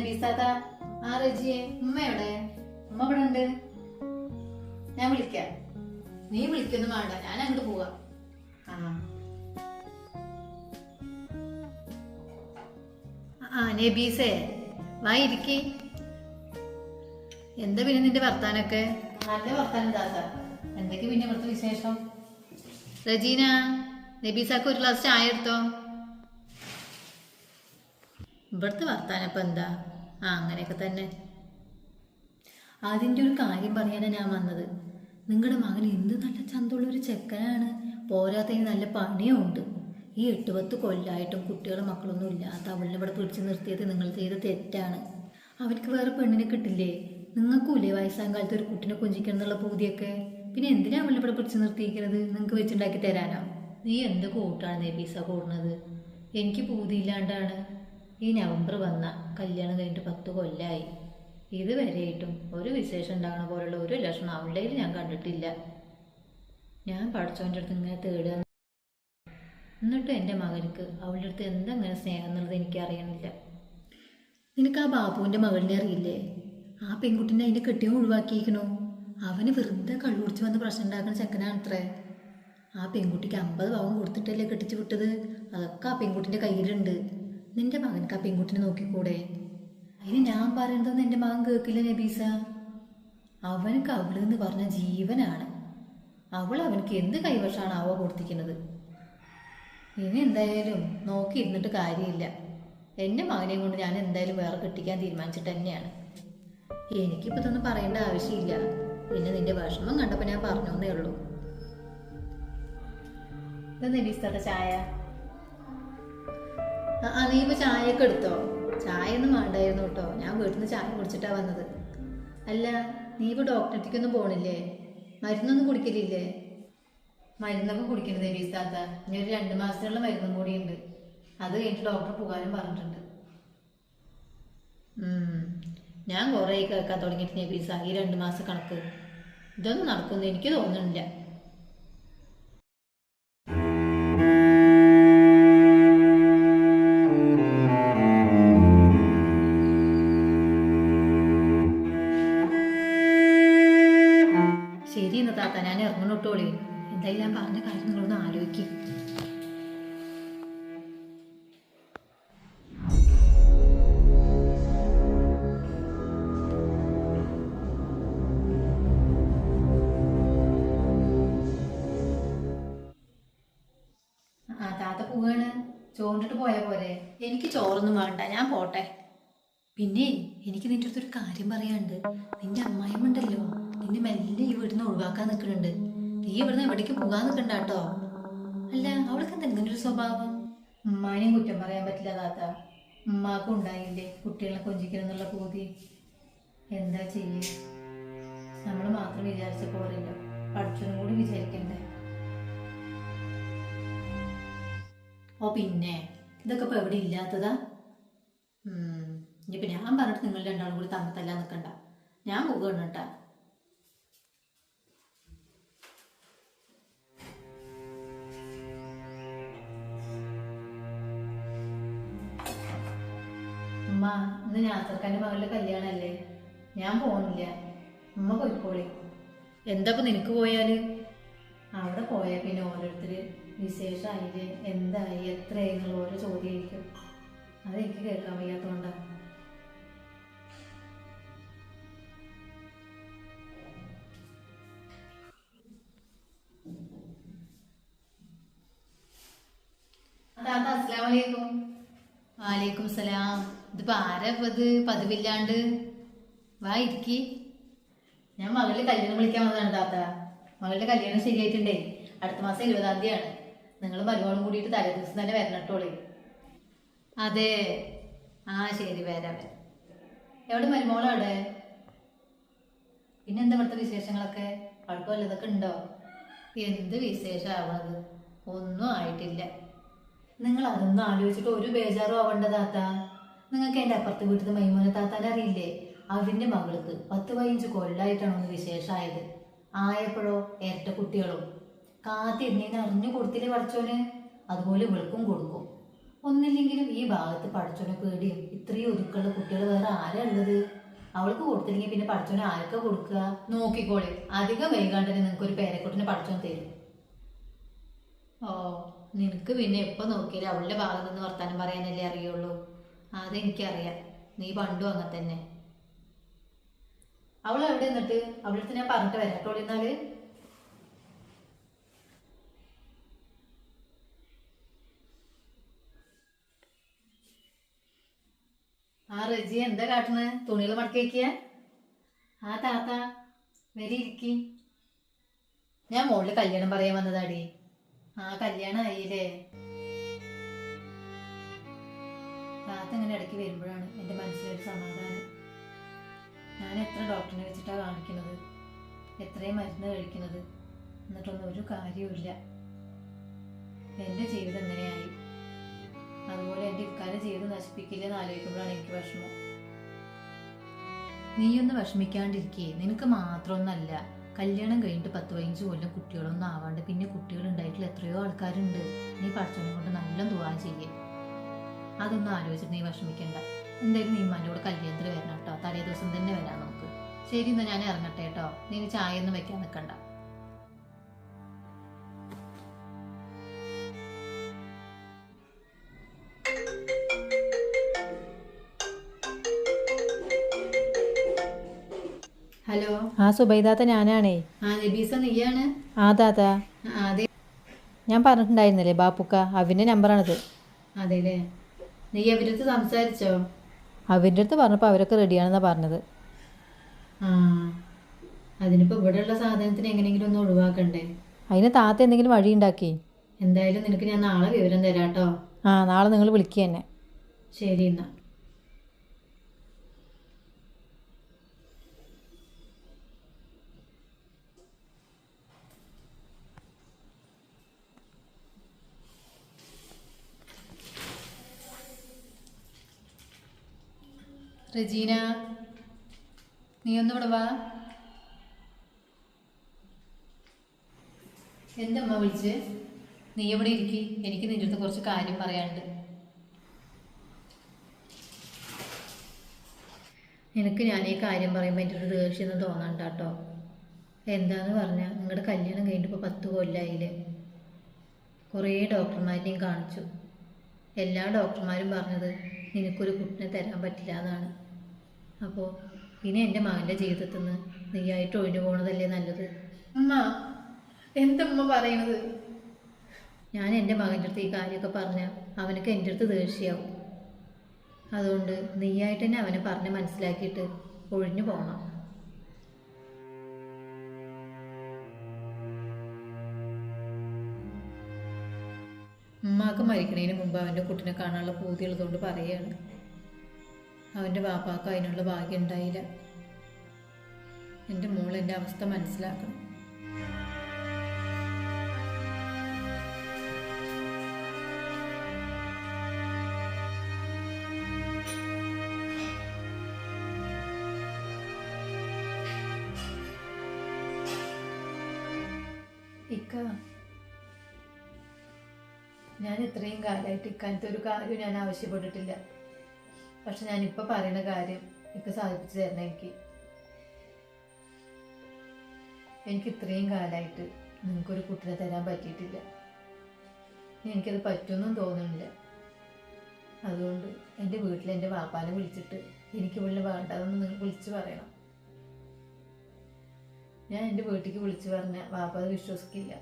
ആ ആ റജിയെ. ഉമ്മ എവിടെ? ഉണ്ട്. ഞാൻ വിളിക്കാം. നീ വിളിക്കൊന്നും വേണ്ട. ഞാൻ അങ്ങോട്ട് പോവാ. ആ. ആ നബീസേ വാ ഇരിക്കി. എന്താ പിന്നെ നിന്റെ വർത്താനൊക്കെ? നല്ല വർത്താനം താത്ത എന്തൊക്കെ പിന്നെ ഇവിടുത്തെ വിശേഷം? റജീന നബീസാക്ക് ഒരു ഗ്ലാസ് ചായ എടുത്തോ? ഇവിടുത്തെ വർത്താനം എന്താ? ആ അങ്ങനെയൊക്കെ തന്നെ. അതിന്റെ ഒരു കാര്യം പറയാനാണ് ഞാൻ വന്നത്. നിങ്ങളുടെ മകൻ എന്ത് നല്ല ചന്തമുള്ള ഒരു ചെക്കനാണ്. പോരാത്തതിന് നല്ല പണിയും ഉണ്ട് ഈ എട്ട് പത്ത് കൊല്ലായിട്ടും കുട്ടികളും മക്കളൊന്നും ഇല്ലാത്ത അവളിനെ ഇവിടെ പിടിച്ചു നിർത്തിയത് നിങ്ങൾ ചെയ്ത തെറ്റാണ്. അവർക്ക് വേറെ പെണ്ണിനെ കിട്ടില്ലേ? നിങ്ങൾക്കൂലേ വയസ്സാം കാലത്ത് ഒരു കുട്ടിനെ കൊഞ്ചിക്കണം എന്നുള്ള പൂതിയൊക്കെ? പിന്നെ എന്തിനാ അവളിനെ ഇവിടെ പിടിച്ചു നിർത്തിയിരിക്കുന്നത് നിങ്ങൾക്ക് വെച്ചുണ്ടാക്കി തരാനാ? നീ എന്ത് കൂട്ടാണ് നെബീസ കൂടുന്നത്? എനിക്ക് പൂതിയില്ലാണ്ടാണ് ഈ നവംബർ വന്ന കല്യാണം കഴിഞ്ഞിട്ട് പത്ത് കൊല്ലായി. ഇതുവരെയായിട്ടും ഒരു വിശേഷം ഉണ്ടാകണ പോലുള്ള ഒരു ലക്ഷണം അവളുടെ ഞാൻ കണ്ടിട്ടില്ല. ഞാൻ പഠിച്ചവന്റെ അടുത്ത് ഇങ്ങനെ തേടുക എന്നിട്ടും എന്റെ മകനിക്ക് അവളുടെ അടുത്ത് എന്തെങ്ങനെ സ്നേഹം എന്നുള്ളത് എനിക്കറിയണില്ല നിനക്ക് ആ ബാബുവിന്റെ മകളിനെ അറിയില്ലേ? ആ പെൺകുട്ടിനെ അതിന്റെ കെട്ടിയും ഒഴിവാക്കിയിരിക്കണു. അവന് വെറുതെ കള്ളുടിച്ച് വന്ന് പ്രശ്നം ഉണ്ടാക്കുന്ന ചെക്കനാണത്രേ. ആ പെൺകുട്ടിക്ക് അമ്പത് പാവം കൊടുത്തിട്ടല്ലേ കെട്ടിച്ചു വിട്ടത്? അതൊക്കെ ആ പെൺകുട്ടിന്റെ കയ്യിലുണ്ട്. നിന്റെ മകൻക്ക് ആ പെൺകുട്ടിനെ നോക്കിക്കൂടെ? അതിന് ഞാൻ പറയുന്നത് എന്റെ മകൻ കേൾക്കില്ല നബീസ? അവനക്ക് അവളെന്ന് പറഞ്ഞ ജീവനാണ്. അവൾ അവനക്ക് എന്ത് കൈവശമാണ് അവ കൊടുത്തിരിക്കുന്നത്? ഇനി എന്തായാലും നോക്കിയിരുന്നിട്ട് കാര്യമില്ല. എന്റെ മകനെ കൊണ്ട് ഞാൻ എന്തായാലും വേറെ കെട്ടിക്കാൻ തീരുമാനിച്ചിട്ട് തന്നെയാണ്. എനിക്കിപ്പോൾ ഇതൊന്നും പറയേണ്ട ആവശ്യമില്ല. പിന്നെ നിന്റെ വിഷമം കണ്ടപ്പോൾ ഞാൻ പറഞ്ഞോന്നേ ഉള്ളൂ. ഇത് നബീസ്തയുടെ ചായ. ആ, നീ ഇപ്പൊ ചായയൊക്കെ എടുത്തോ? ചായ ഒന്നും വേണ്ടായിരുന്നു കേട്ടോ. ഞാൻ വീട്ടിൽ നിന്ന് ചായ കുടിച്ചിട്ടാ വന്നത്. അല്ല നീ ഇപ്പൊ ഡോക്ടറേക്കൊന്നും പോണില്ലേ? മരുന്നൊന്നും കുടിക്കലില്ലേ? മരുന്നൊക്കെ കുടിക്കണത് നബീസ് താത്ത ഇനി ഒരു രണ്ട് മാസത്തിനുള്ള മരുന്നും കൂടിയുണ്ട്. അത് കഴിഞ്ഞിട്ട് ഡോക്ടർ പോകാനും പറഞ്ഞിട്ടുണ്ട്. ഞാൻ കുറേ കേൾക്കാൻ തുടങ്ങിയിട്ട് നബീസ ഈ രണ്ട് മാസം കണക്ക്? ഇതൊന്നും നടക്കുമെന്ന് എനിക്ക് തോന്നുന്നില്ല. ശരി എന്ന് താത്ത ഞാൻ ഇറങ്ങണോട്ടോളി എന്തായാലും ഞാൻ പറഞ്ഞ കാര്യം നിങ്ങളൊന്ന് ആലോചിക്കും. ആ താത്ത പോവാണ്. ചോറിട്ട് പോയാ പോരെ? എനിക്ക് ചോറൊന്നും വേണ്ട ഞാൻ പോട്ടെ. പിന്നെ എനിക്ക് നിന്റെ അടുത്തൊരു കാര്യം പറയാണ്ട് നിന്റെ അമ്മായിമ്മണ്ടല്ലോ നിന്നെ മെല്ലെ ഈ വീടിന്ന് ഒഴിവാക്കാൻ നിൽക്കുന്നുണ്ട് നീ ഇവിടുന്ന് എവിടേക്ക് പോകാൻ നിൽക്കണ്ട കേട്ടോ. അല്ല അവൾക്ക് എന്താ ഇങ്ങനെ ഒരു സ്വഭാവം? ഉമ്മാനെയും കുറ്റം പറയാൻ പറ്റില്ല താത്ത. ഉമ്മാക്കും ഉണ്ടായില്ലേ കുട്ടികളെ കൊഞ്ചിക്കണം എന്നുള്ള പൂതി. എന്താ ചെയ്യേ? നമ്മൾ മാത്രം വിചാരിച്ച പോരല്ലോ പഠിച്ചതും കൂടി വിചാരിക്കണ്ടേ? ഓ പിന്നെ. ഇതൊക്കെ ഇപ്പൊ എവിടെ ഇല്ലാത്തതാ? ഉം. ഇനിയിപ്പോ ഞാൻ പറഞ്ഞിട്ട് നിങ്ങൾ രണ്ടാളും കൂടി തന്നത്തല്ല നിക്കണ്ട. നിൽക്കണ്ട ഞാൻ പോകുകയാണ് കേട്ടാ. ഇന്ന് ഞാത്തർക്കാന്റെ മകളുടെ കല്യാണമല്ലേ ഞാൻ പോകുന്നില്ല ഉമ്മ പോയിക്കോളി. എന്താ ഇപ്പൊ നിനക്ക് പോയാൽ? അവിടെ പോയാൽ പിന്നെ ഓരോരുത്തർ വിശേഷമായില്ലേ എന്തായി? എത്രയായി എന്നുള്ള ഓരോ ചോദ്യമായിരിക്കും അതെനിക്ക് കേൾക്കാൻ വയ്യാത്തതുകൊണ്ടാണ് വാലേക്കും സലാം. ഇതിപ്പോ ആരാ ഇത് പതിവില്ലാണ്ട്? വാ ഇരിക്കി. ഞാൻ മകളുടെ കല്യാണം വിളിക്കാൻ വന്നതാണ് താത്ത. മകളുടെ കല്യാണം ശരിയായിട്ടുണ്ടേ. അടുത്ത മാസം ഇരുപതാം തീയതിയാണ്. നിങ്ങൾ മരുമോളും കൂടിയിട്ട് തലേ ദിവസം തന്നെ വരണട്ടോളേ അതെ. ആ ശരി വരാം വരാം. എവിടെ മരുമോളവിടെ പിന്നെ എന്താ ഇവിടുത്തെ വിശേഷങ്ങളൊക്കെ? കുഴപ്പമില്ല ഇതൊക്കെ ഉണ്ടോ? എന്ത് വിശേഷമാവണത് ഒന്നും ആയിട്ടില്ല. നിങ്ങൾ അതൊന്നും ആലോചിച്ചിട്ട് ഒരു ബേജാറും ആവണ്ട താത്ത. നിങ്ങൾക്ക് എന്റെ അപ്പുറത്തെ വീട്ടിൽ മൈമോനെ താത്താൻ അറിയില്ലേ? അവന്റെ മകൾക്ക് പത്ത് പതിനഞ്ച് കൊല്ലായിട്ടാണ് ഒന്ന് വിശേഷമായത് ആയപ്പോഴോ ഇരട്ട കുട്ടികളും. കാത്തിരുന്നേന്ന് അറിഞ്ഞു കൊടുത്തില്ലേ പഠിച്ചോന്? അതുപോലെ ഇവൾക്കും കൊടുക്കും. ഒന്നില്ലെങ്കിലും ഈ ഭാഗത്ത് പഠിച്ചോനെ പേടിയും ഇത്രയും ഒതുക്കുള്ള കുട്ടികൾ വേറെ ആരാ ഉള്ളത്? അവൾക്ക് കൊടുത്തില്ലെങ്കിൽ പിന്നെ പഠിച്ചോനെ ആർക്ക കൊടുക്കുക? നോക്കിക്കോളെ. അധികം വൈകാണ്ട് നിങ്ങൾക്ക് ഒരു പേരക്കുട്ടിനെ പഠിച്ചോൻ തരും. ഓ. നിനക്ക് പിന്നെ എപ്പോൾ നോക്കിയാലും അവളുടെ ഭാഗത്ത് നിന്ന് വർത്താനം പറയാനല്ലേ അറിയുള്ളൂ. അതെനിക്കറിയാം. നീ പണ്ടും അങ്ങനെ തന്നെ. അവൾ എവിടെ നിന്നിട്ട് അവളടുത്ത് ഞാൻ പറഞ്ഞിട്ട് വരാട്ടോ എന്നാൽ ആ റജി എന്താ കാട്ടുന്നത് തുണികൾ മടക്കി വയ്ക്കുക ആ താത്ത വരി ഇരിക്കി. ഞാൻ മോളിൽ കല്യാണം പറയാൻ വന്നതാടി. ആ കല്യാണം ആയില്ലേ താത്ത ഇങ്ങനെ ഇടയ്ക്ക് വരുമ്പോഴാണ് എന്റെ മനസ്സിലൊരു സമാധാനം. ഞാൻ എത്ര ഡോക്ടറിനെ വെച്ചിട്ടാണ് കാണിക്കുന്നത്? എത്രയും മരുന്ന് കഴിക്കുന്നത്? എന്നിട്ടൊന്നും ഒരു കാര്യവുമില്ല എന്റെ ജീവിതം എങ്ങനെയായി? അതുപോലെ എന്റെ ഇക്കാലം ജീവിതം നശിപ്പിക്കില്ലെന്ന് ആലോചിക്കുമ്പോഴാണ് എനിക്ക് വിഷമം. നീയൊന്ന് വിഷമിക്കാണ്ടിരിക്കേ. നിനക്ക് മാത്രമൊന്നല്ല. കല്യാണം കഴിഞ്ഞിട്ട് പത്ത് പതിനഞ്ച് കൊല്ലം കുട്ടികളൊന്നും ആവാണ്ട് പിന്നെ കുട്ടികൾ ഉണ്ടായിട്ടുള്ള എത്രയോ ആൾക്കാരുണ്ട്. നീ പഠിച്ചവനെ കൊണ്ട് നല്ല ദുവാ ചെയ്യേ. അതൊന്നും ആലോചിച്ചിട്ട് നീ വിഷമിക്കണ്ട. എന്തായാലും നീ ഉമ്മാന്റെ കല്യാണത്തിൽ വരണം കേട്ടോ. തലേ ദിവസം തന്നെ വരാം നമുക്ക്. ശരി എന്നാ ഞാൻ ഇറങ്ങട്ടെ കേട്ടോ. നീ ചായ ഒന്നും വെക്കാൻ നിൽക്കണ്ട ഹലോ. ആ സുബൈദാത്ത ഞാനാണേ. ആ നബീസ നീയാണ്. ആ താത്ത അതെ. ഞാൻ പറഞ്ഞിട്ടുണ്ടായിരുന്നില്ലേ ബാപ്പുക്ക? അവന്റെ നമ്പറാണിത്. അതെല്ലേ? നീ അവരടുത്ത് സംസാരിച്ചോ? അവന്റെ അടുത്ത് പറഞ്ഞപ്പോൾ അവരൊക്കെ റെഡിയാണെന്നാണ് പറഞ്ഞത്. ആ അതിനിപ്പോ ഇവിടെയുള്ള സാധനത്തിന് എങ്ങനെയെങ്കിലും ഒന്ന് ഒഴിവാക്കണ്ടേ? അതിന് താത്ത എന്തെങ്കിലും വഴി ഉണ്ടാക്കി. എന്തായാലും നിനക്ക് ഞാൻ നാളെ വിവരം തരാട്ടോ. ആ നാളെ നിങ്ങൾ വിളിക്കുക തന്നെ ശരി എന്നാ. റജീന നീ ഒന്ന് ഇവിടെ വാ. എന്തമ്മ വിളിച്ച്? നീ എവിടെ ഇരിക്കി. എനിക്ക് നിന്റെ അടുത്ത് കുറച്ച് കാര്യം പറയാനുണ്ട്. നിനക്ക് ഞാൻ ഈ കാര്യം പറയുമ്പോൾ എന്റെ ഒരു ദേഷ്യമൊന്നും തോന്നണ്ട കേട്ടോ എന്താന്ന് പറഞ്ഞാൽ നിങ്ങളുടെ കല്യാണം കഴിഞ്ഞിട്ട് ഇപ്പോൾ പത്ത് കൊല്ലമായില്ലേ കുറേ ഡോക്ടർമാരെയും കാണിച്ചു. എല്ലാ ഡോക്ടർമാരും പറഞ്ഞത് നിനക്കൊരു കുട്ടിനെ തരാൻ പറ്റില്ല എന്നാണ് അപ്പോൾ ഇനി എന്റെ മകന്റെ ജീവിതത്തിൽ നിന്ന് നീയായിട്ട് ഒഴിഞ്ഞു പോണതല്ലേ നല്ലത്? അമ്മ എന്തമ്മ പറയണത്? ഞാൻ എന്റെ മകന്റെ അടുത്ത് ഈ കാര്യമൊക്കെ പറഞ്ഞാൽ അവനൊക്കെ എന്റെ അടുത്ത് ദേഷ്യമാവും. അതുകൊണ്ട് നീയായിട്ട് തന്നെ അവനെ പറഞ്ഞ് മനസ്സിലാക്കിയിട്ട് ഒഴിഞ്ഞു പോകണം ഉമ്മാക്ക് മരിക്കണതിന് മുമ്പ് അവന്റെ കുട്ടിനെ കാണാനുള്ള പൂതി ഉള്ളതുകൊണ്ട് പറയുകയാണ് അവന്റെ വാപ്പാക്ക് അതിനുള്ള ഭാഗ്യം ഉണ്ടായില്ല. എന്റെ മോൾ എന്റെ അവസ്ഥ മനസ്സിലാക്കണം. ഇക്ക ഞാൻ ഇത്രയും കാലമായിട്ട് ഇക്കാലത്തെ ഒരു കാര്യം ഞാൻ ആവശ്യപ്പെട്ടിട്ടില്ല. പക്ഷെ ഇപ്പൊ പറയുന്ന കാര്യം എനിക്ക് സാധിപ്പിച്ചു തരണം എനിക്ക്. എനിക്ക് ഇത്രയും കാലമായിട്ട് നിങ്ങൾക്കൊരു കുട്ടിനെ തരാൻ പറ്റിയിട്ടില്ല. എനിക്കത് പറ്റുമെന്നും തോന്നുന്നില്ല. അതുകൊണ്ട് എന്റെ വീട്ടിൽ എന്റെ വാപ്പാനെ വിളിച്ചിട്ട് എനിക്ക് ഇവിടെ വേണ്ടതെന്ന് നിങ്ങൾ വിളിച്ച് പറയണം. ഞാൻ എന്റെ വീട്ടിലേക്ക് വിളിച്ചു പറഞ്ഞാൽ വാപ്പ അത് വിശ്വസിക്കില്ല.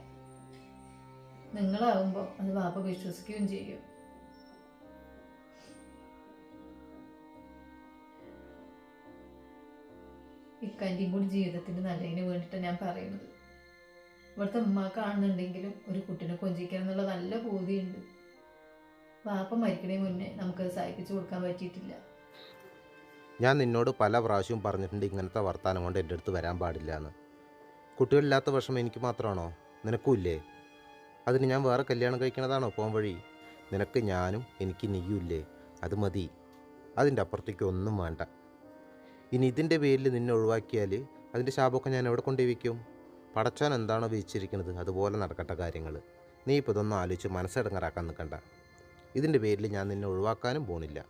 നിങ്ങളാവുമ്പോൾ അത് വാപ്പ വിശ്വസിക്കുകയും ചെയ്യും. ഇക്കാന്റെയും കൂടി ജീവിതത്തിന്റെ നല്ലതിന് വേണ്ടിയിട്ടാണ് ഞാൻ പറയുന്നത്. ഇവിടുത്തെ ഉമ്മാക്കാണെന്നുണ്ടെങ്കിലും ഒരു കുട്ടിനെ കൊഞ്ചിക്കാൻ എന്നുള്ള നല്ല ബോധ്യമുണ്ട്. വാപ്പ മരിക്കണേ മുന്നേ നമുക്കത് സഹായിപ്പിച്ചു കൊടുക്കാൻ പറ്റിയിട്ടില്ല. ഞാൻ നിന്നോട് പല പ്രാവശ്യവും പറഞ്ഞിട്ടുണ്ട് ഇങ്ങനത്തെ വർത്തമാനം കൊണ്ട് എന്റെ അടുത്ത് വരാൻ പാടില്ല എന്ന് കുട്ടികളില്ലാത്ത വിഷമം എനിക്ക് മാത്രമാണോ? നിനക്കും ഇല്ലേ? അതിന് ഞാൻ വേറെ കല്യാണം കഴിക്കണതാണോ പോകാൻ വഴി? നിനക്ക് ഞാനും എനിക്ക് നീയും ഇല്ലേ? അത് മതി. അതിന്റെ അപ്പുറത്തേക്ക് ഒന്നും വേണ്ട. ഇനി ഇതിന്റെ പേരിൽ നിന്നെ ഒഴിവാക്കിയാൽ അതിന്റെ ശാപമൊക്കെ ഞാൻ എവിടെ കൊണ്ടുപോയി വയ്ക്കും പടച്ചാൻ എന്താണോ വിധിച്ചിരിക്കുന്നത് അതുപോലെ നടക്കട്ടെ കാര്യങ്ങൾ. നീ ഇപ്പോൾ ഇതൊന്നും ആലോചിച്ച് മനസ്സിടങ്ങറാക്കാൻ നിൽക്കണ്ട. ഇതിന്റെ പേരിൽ ഞാൻ നിന്നെ ഒഴിവാക്കാനും പോണില്ല.